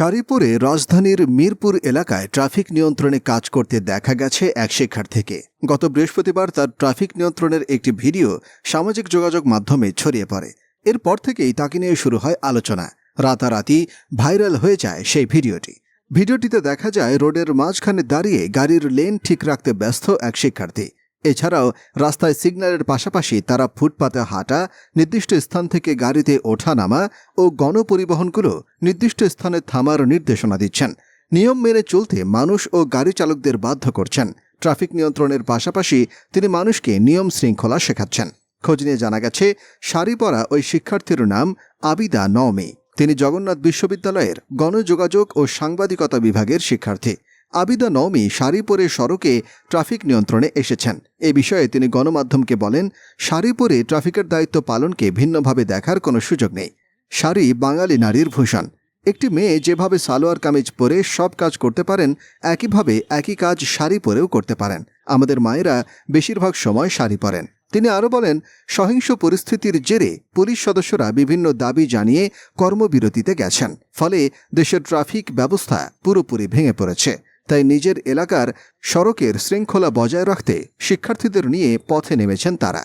শারিপুরে রাজধানীর মিরপুর এলাকায় ট্রাফিক নিয়ন্ত্রণে কাজ করতে দেখা গেছে এক শিক্ষার্থীকে। গত বৃহস্পতিবার তার ট্রাফিক নিয়ন্ত্রণের একটি ভিডিও সামাজিক যোগাযোগ মাধ্যমে ছড়িয়ে পড়ে। এরপর থেকেই তাকে নিয়ে শুরু হয় আলোচনা। রাতারাতি ভাইরাল হয়ে যায় সেই ভিডিওটি। ভিডিওটিতে দেখা যায়, রোডের মাঝখানে দাঁড়িয়ে গাড়ির লেন ঠিক রাখতে ব্যস্ত এক শিক্ষার্থী। এছাড়াও রাস্তায় সিগন্যালের পাশাপাশি তারা ফুটপাতে হাঁটা, নির্দিষ্ট স্থান থেকে গাড়িতে ওঠা নামা ও গণপরিবহনগুলো নির্দিষ্ট স্থানে থামার নির্দেশনা দিচ্ছেন। নিয়ম মেনে চলতে মানুষ ও গাড়ি চালকদের বাধ্য করছেন। ট্রাফিক নিয়ন্ত্রণের পাশাপাশি তিনি মানুষকে নিয়ম শৃঙ্খলা শেখাচ্ছেন। খোঁজ নিয়ে জানা গেছে শাড়ি পরা ওই শিক্ষার্থীর নাম আবিদা নওমি। তিনি জগন্নাথ বিশ্ববিদ্যালয়ের গণযোগাযোগ ও সাংবাদিকতা বিভাগের শিক্ষার্থী। আবিদা নওমি শাড়ি পরে সড়কে ট্রাফিক নিয়ন্ত্রণে এসেছেন। এ বিষয়ে তিনি গণমাধ্যমকে বলেন, শাড়ি পরে ট্রাফিকের দায়িত্ব পালনকে ভিন্নভাবে দেখার কোনো সুযোগ নেই। শাড়ি বাঙালি নারীর ভূষণ। একটি মেয়ে যেভাবে সালোয়ার কামিজ পরে সব কাজ করতে পারেন, একইভাবে একই কাজ শাড়ি পরেও করতে পারেন। আমাদের মায়েরা বেশিরভাগ সময় শাড়ি পরেন। তিনি আরও বলেন, সহিংস পরিস্থিতির জেরে পুলিশ সদস্যরা বিভিন্ন দাবি জানিয়ে কর্মবিরতিতে গেছেন। ফলে দেশের ট্রাফিক ব্যবস্থা পুরোপুরি ভেঙে পড়েছে। তাই নিজের এলাকার সড়কের শৃঙ্খলা বজায় রাখতে শিক্ষার্থীদের নিয়ে পথে নেমেছেন তারা।